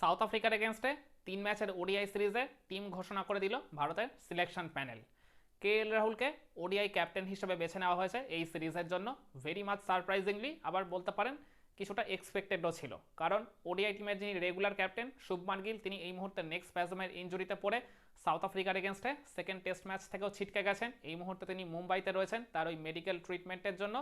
South আফ্রিকার এগেনস্টে তিন ম্যাচের ওডিআই সিরিজে টিম ঘোষণা করে দিল ভারতের সিলেকশন প্যানেল কে এল রাহুলকে ওডিআই ক্যাপ্টেন হিসেবে বেছে নেওয়া হয়েছে এই সিরিজের জন্য? ভেরি মাচ সারপ্রাইজিংলি আবার বলতে পারেন, কিছুটা এক্সপেক্টেডও ছিল। কারণ ওডিআই টিমের যিনি রেগুলার ক্যাপ্টেন শুভমান গিল, তিনি এই মুহূর্তে নেক্সট প্যাজমের ইঞ্জুরিতে পড়ে সাউথ আফ্রিকার এগেনস্টে সেকেন্ড টেস্ট ম্যাচ থেকেও ছিটকে গেছেন। এই মুহূর্তে তিনি মুম্বাইতে রয়েছেন, তার ওই মেডিকেল ট্রিটমেন্টের জন্য।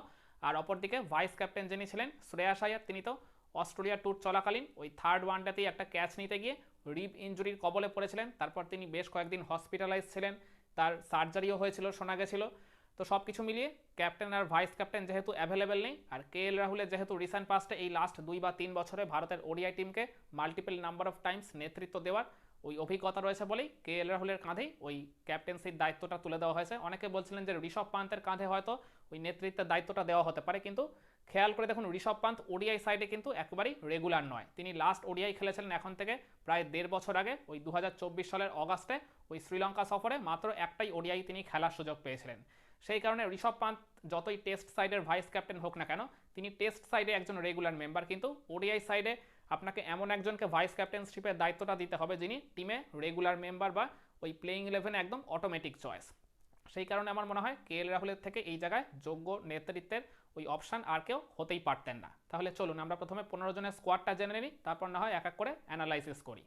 আর অপরদিকে ভাইস ক্যাপ্টেন যিনি ছিলেন, শ্রেয়াস আয়ার, তিনি তো অস্ট্রেলিয়া ট্যুর চলাকালীন ওই থার্ড ওয়ানডেতেই একটা ক্যাচ নিতে গিয়ে রিব ইঞ্জুরির কবলে পড়েছিলেন। তারপর তিনি বেশ কয়েকদিন হসপিটালাইজ ছিলেন। তার সার্জারিও হয়েছিল, শোনা গেছিল। তো সব কিছু মিলিয়ে ক্যাপ্টেন আর ভাইস ক্যাপ্টেন যেহেতু অ্যাভেলেবেল নেই, আর কে এল রাহুলের যেহেতু রিসেন্ট পাস্টে এই লাস্ট দুই বা তিন বছরে ভারতের ওডিআই টিমকে মাল্টিপল নাম্বার অফ টাইমস নেতৃত্ব দেওয়ার ওই অভিজ্ঞতা রয়েছে বলেই কে এল রাহুলের কাঁধেই ওই ক্যাপ্টেন্সির দায়িত্বটা তুলে দেওয়া হয়েছে। অনেকে বলছিলেন যে ঋষভ পান্তের কাঁধে হয়তো ওই নেতৃত্বের দায়িত্বটা দেওয়া হতে পারে, কিন্তু খেয়াল করে দেখুন, ঋষভ পান্ত ওডিআই সাইডে কিন্তু একেবারেই রেগুলার নয়। তিনি লাস্ট ওডিআই খেলেছিলেন এখন থেকে প্রায় দেড় বছর আগে, ওই দু হাজার চব্বিশ সালের অগাস্টে ওই শ্রীলঙ্কা সফরে মাত্র একটাই ওডিআই তিনি খেলার সুযোগ পেয়েছিলেন। সেই কারণে ঋষভ পান্ত যতই টেস্ট সাইডের ভাইস ক্যাপ্টেন হোক না কেন, তিনি টেস্ট সাইডে একজন রেগুলার মেম্বার কিন্তু ওডিআই সাইডে আপনাকে এমন একজনকে ভাইস ক্যাপ্টেনশিপের দায়িত্বটা দিতে হবে যিনি টিমে রেগুলার মেম্বার বা ওই প্লেইং ইলেভেন একদম অটোমেটিক চয়েস সেই কারণে আমার মনে হয় কে এল রাহুলের থেকে এই জায়গায় যোগ্য নেতৃত্বের ওই অপশান আর কেউ হতেই পারতেন না। তাহলে চলুন, আমরা প্রথমে পনেরো জনের স্কোয়াডটা জেনে নিই, তারপর না হয় এক এক করে অ্যানালাইসিস করি।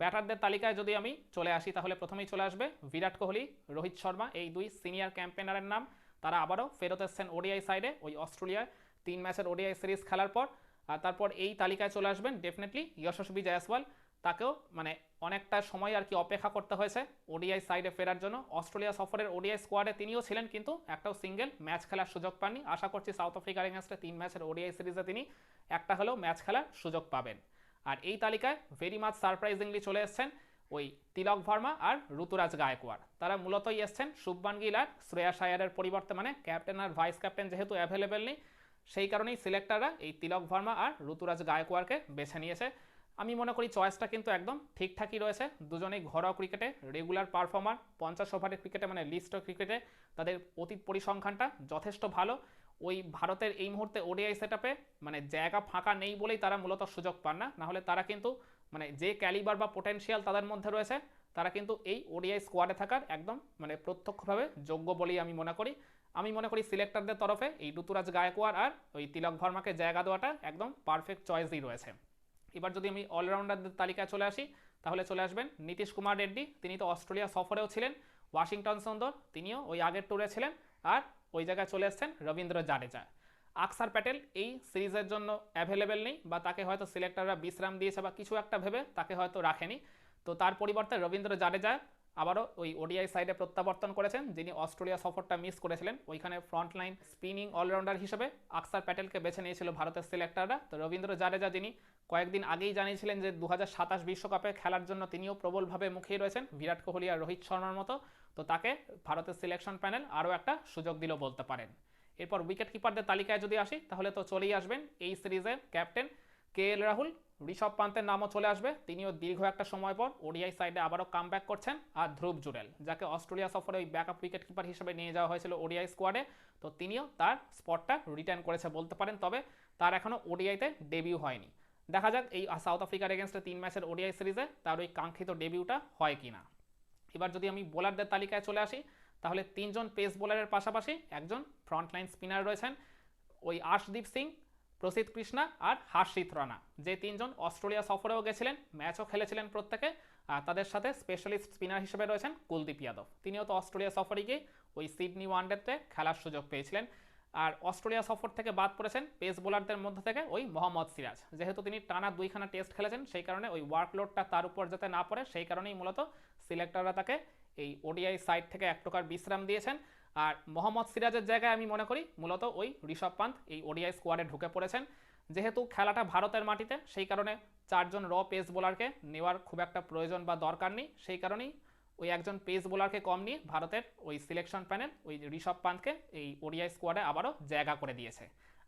ব্যাটারদের তালিকায় যদি আমি চলে আসি, তাহলে প্রথমেই চলে আসবে বিরাট কোহলি, রোহিত শর্মা, এই দুই সিনিয়র ক্যাম্পেনারের নাম। তারা আবারও ফেরত এসছেন ওডিআই সাইডে ওই অস্ট্রেলিয়ার তিন ম্যাচের ওডিআই সিরিজ খেলার পর, আর তারপর এই তালিকায় চলে আসবেন ডেফিনেটলি যশস্বী জয়সওয়াল। তাকেও মানে অনেকটা সময় আর কি অপেক্ষা করতে হয়েছে ওডিআই সাইডে ফেরার জন্য। অস্ট্রেলিয়া সফরের ওডিআই স্কোয়াডে তিনিও ছিলেন কিন্তু একটাও সিঙ্গেল ম্যাচ খেলার সুযোগ পাননি। আশা করছি সাউথ আফ্রিকার এগেনস্টে তিন ম্যাচের ওডিআই সিরিজে তিনি একটা হলেও ম্যাচ খেলার সুযোগ পাবেন। আর এই তালিকায় ভেরি মাচ সারপ্রাইজিংলি চলে এসছেন ওই তিলক ভার্মা আর ঋতুরাজ গায়কোয়াড়। তারা মূলতই এসছেন শুভমান গিল আর শ্রেয়া আয়ারের পরিবর্তে। মানে ক্যাপ্টেন আর ভাইস ক্যাপ্টেন যেহেতু অ্যাভেলেবেল নেই, সেই কারণেই সিলেক্টররা এই তিলক ভার্মা আর ঋতুরাজ গায়কোয়াড়কে বেছে নিয়েছে। আমি মনে করি চয়েসটা কিন্তু একদম ঠিকঠাকই রয়েছে। দুজনেই ঘরোয়া ক্রিকেটে রেগুলার পারফর্মার পঞ্চাশ ওভারের ক্রিকেটে মানে লিস্ট ক্রিকেটে তাদের অতীত পরিসংখ্যানটা যথেষ্ট ভালো। ওই ভারতের এই মুহূর্তে ওডিআই সেট মানে জায়গা ফাঁকা নেই বলেই তারা মূলত সুযোগ পান না। নাহলে তারা কিন্তু মানে যে ক্যালিবার বা পোটেনশিয়াল তাদের মধ্যে রয়েছে, তারা কিন্তু এই ওডিআই স্কোয়াডে থাকার একদম মানে প্রত্যক্ষভাবে যোগ্য বলেই আমি মনে করি। আমি মনে করি সিলেক্টরদের তরফে এই ঋতুরাজ গায়কোয়াড় আর ওই তিলক ভার্মাকে জায়গা দেওয়াটা একদম পারফেক্ট চয়েসই রয়েছে। এবার যদি আমি অলরাউন্ডারদের তালিকায় চলে আসি, তাহলে চলে আসবেন নীতিশ কুমার রেড্ডি। তিনি তো অস্ট্রেলিয়া সফরেও ছিলেন, ওয়াশিংটন সুন্দর, তিনিও ওই আগের ট্যুরে ছিলেন, আর ওই জায়গায় চলে এসছেন রবীন্দ্র জাডেজা। আকসার প্যাটেল এই সিরিজের জন্য অ্যাভেলেবেল নেই, বা তাকে হয়তো সিলেক্টাররা বিশ্রাম দিয়েছে বা কিছু একটা ভেবে তাকে হয়তো রাখেনি। তো তার পরিবর্তে রবীন্দ্র জাডেজা আবারও ওই ওডিআই সাইডে প্রত্যাবর্তন করেছেন, যিনি অস্ট্রেলিয়া সফরটা মিস করেছিলেন। ওইখানে ফ্রন্টলাইন স্পিনিং অলরাউন্ডার হিসেবে আকসার প্যাটেলকে বেছে নিয়েছিল ভারতের সিলেক্টররা। তো রবীন্দ্র জাডেজা, যিনি কয়েকদিন আগেই জানিয়েছিলেন যে দু বিশ্বকাপে খেলার জন্য তিনিও প্রবলভাবে মুখিয়ে রয়েছেন, বিরাট কোহলি আর রোহিত শর্মার মতো। তো তাকে ভারতের সিলেকশন প্যানেল আরও একটা সুযোগ দিল বলতে পারেন। এরপর উইকেট কিপারদের তালিকায় যদি আসি, তাহলে তো চলেই আসবেন এই সিরিজের captain K L Rahul. Rishabh পান্তের নামও চলে আসবে। তিনিও দীর্ঘ একটা সময় পর ওডিআই সাইডে আবারও কাম করছেন, আর ধ্রুব জুরেল যাকে অস্ট্রেলিয়া সফরে ওই ব্যাকআপ উইকেট কিপার হিসেবে নিয়ে যাওয়া হয়েছিল ওডিআই স্কোয়াডে তো তিনিও তার স্পটটা রিটার্ন করেছে বলতে পারেন, তবে তার এখনও ওডিআইতে ডেবিউ হয়নি। দেখা যাক এই সাউথ আফ্রিকার এগেনস্টে তিন ম্যাচের ওডিআই সিরিজে তার ওই কাঙ্ক্ষিত ডেবিউটা হয় কি না এবার যদি আমি বোলারদের তালিকায় চলে আসি, তাহলে তিনজন পেস বোলারের পাশাপাশি একজন ফ্রন্টলাইন স্পিনার রয়েছেন, ওই আশদীপ সিং প্রসিদ কৃষ্ণা আর হার্ষিত রানা। যে তিনজন অস্ট্রেলিয়া সফরেও গেছিলেন, ম্যাচও খেলেছিলেন প্রত্যেকে। আর তাদের সাথে স্পেশালিস্ট স্পিনার হিসেবে রয়েছেন কুলদীপ যাদব। তিনিও তো অস্ট্রেলিয়া সফরে গিয়ে ওই সিডনি ওয়ানডেতে খেলার সুযোগ পেয়েছিলেন। আর অস্ট্রেলিয়া সফর থেকে বাদ পড়েছেন পেস বোলারদের মধ্যে থেকে ওই মোহাম্মদ সিরাজ। যেহেতু তিনি টানা দুইখানা টেস্ট খেলেছেন, সেই কারণে ওই ওয়ার্কলোডটা তার উপর যাতে না পড়ে, সেই কারণেই মূলত সিলেক্টররা তাকে এই ওডিআই সাইড থেকে এক প্রকার বিশ্রাম দিয়েছেন। আর মোহাম্মদ সিরাজের জায়গায় আমি মনে করি মূলত ওই ঋষভ পান্ত, এই ওডিআই স্কোয়াডে ঢুকে পড়েছেন। যেহেতু খেলাটা ভারতের মাটিতে, সেই কারণে চারজন র পেস বোলারকে নেওয়ার খুব একটা প্রয়োজন বা দরকার নেই। সেই কারণেই ওই একজন পেস বোলারকে কম নিয়ে ভারতের ওই সিলেকশন প্যানেল ওই ঋষভ পান্তকে এই ওডিআই স্কোয়াডে আবারও জায়গা করে দিয়েছে।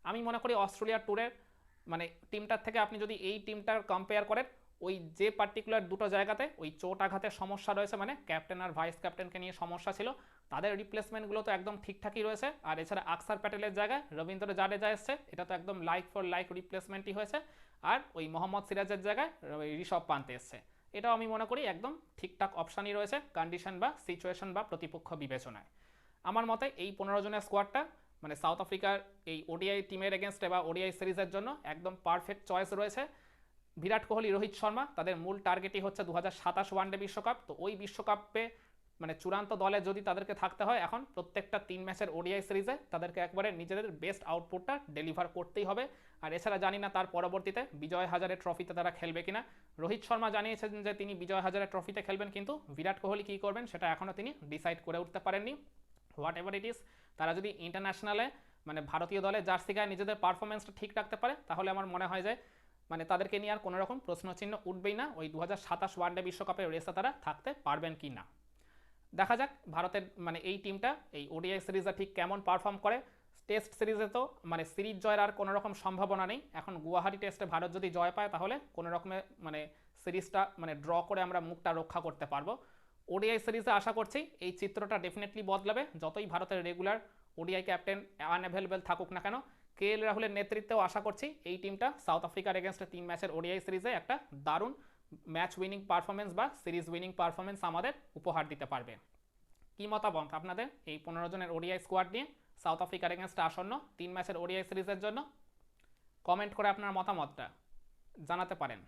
আমি মনে করি অস্ট্রেলিয়ার ট্যুরের মানে টিমটার থেকে আপনি যদি এই টিমটার কম্পেয়ার করেন, ওই যে পার্টিকুলার দুটো জায়গাতে ওই চোট আঘাতের সমস্যা রয়েছে মানে ক্যাপ্টেন আর ভাইস ক্যাপ্টেনকে নিয়ে সমস্যা ছিল তাদের রিপ্লেসমেন্টগুলো তো একদম ঠিকঠাকই রয়েছে। আর এছাড়া আকসার প্যাটেলের জায়গায় রবীন্দ্র জাডেজা এসছে। এটা তো একদম লাইক ফর লাইক রিপ্লেসমেন্টই হয়েছে। আর ওই মোহাম্মদ সিরাজের জায়গায় ঋষভ পান্ত এসছে। এটাও আমি মনে করি একদম ঠিকঠাক অপশানই রয়েছে কন্ডিশন বা সিচুয়েশন বা প্রতিপক্ষ বিবেচনায়। আমার মতে এই পনেরো জনের স্কোয়াডটা মানে সাউথ আফ্রিকার এই ওডিআই টিমের এগেনস্টে বা ওডিআই সিরিজের জন্য একদম পারফেক্ট চয়েস রয়েছে। বিরাট কোহলি, রোহিত শর্মা, তাদের মূল টার্গেটই হচ্ছে দু হাজার সাতাশ ওয়ানডে বিশ্বকাপ। তো ওই বিশ্বকাপে মানে চূড়ান্ত দলে যদি তাদেরকে থাকতে হয়, এখন প্রত্যেকটা তিন ম্যাচের ওডিআই সিরিজে তাদেরকে একবারে নিজেদের বেস্ট আউটপুটটা ডেলিভার করতেই হবে। আর এছাড়া জানি না তার পরবর্তীতে বিজয় হাজারে ট্রফিতে তারা খেলবে কিনা। রোহিত শর্মা জানিয়েছেন যে তিনি বিজয় হাজারে ট্রফিতে খেলবেন, কিন্তু বিরাট কোহলি কী করবেন সেটা এখনও তিনি ডিসাইড করে উঠতে পারেননি। হোয়াট এভার ইট ইস তারা যদি ইন্টারন্যাশনালে মানে ভারতীয় দলে জার্সি গায়ে নিজেদের পারফরমেন্সটা ঠিক রাখতে পারে, তাহলে আমার মনে হয় যে মানে তাদেরকে নিয়ে আর কোনোরকম প্রশ্নচিহ্ন উঠবেই না। ওই দু হাজার সাতাশ ওয়ানডে বিশ্বকাপের রেসে তারা থাকতে পারবেন কি না দেখা যাক ভারতের মানে এই টিমটা এই ওডিআই সিরিজে ঠিক কেমন পারফর্ম করে। টেস্ট সিরিজে তো মানে সিরিজ জয়ের আর কোনো রকম সম্ভাবনা নেই। এখন গুয়াহাটি টেস্টে ভারত যদি জয় পায়, তাহলে কোনো রকমে মানে সিরিজটা মানে ড্র করে আমরা মুখটা রক্ষা করতে পারব। ওডিআই সিরিজে আশা করছি এই চিত্রটা ডেফিনেটলি বদলাবে। যতই ভারতের রেগুলার ওডিআই ক্যাপ্টেন আনঅ্যাভেলেবেল থাকুক না কেন কে এল রাহুলের নেতৃত্বেও আশা করছি এই টিমটা সাউথ আফ্রিকার এগেনস্টে তিন ম্যাচের ওডিআই সিরিজে একটা দারুণ ম্যাচ উইনিং পারফরমেন্স বা সিরিজ উইনিং পারফরমেন্স আমাদের উপহার দিতে পারবে। কি মতামত আপনাদের? এই পনেরো জনের ওডিআই স্কোয়াড নিয়ে সাউথ আফ্রিকার এগেনস্ট আসন্ন তিন ম্যাচের ওডিআই সিরিজের জন্য কমেন্ট করে আপনার মতামতটা জানাতে পারেন।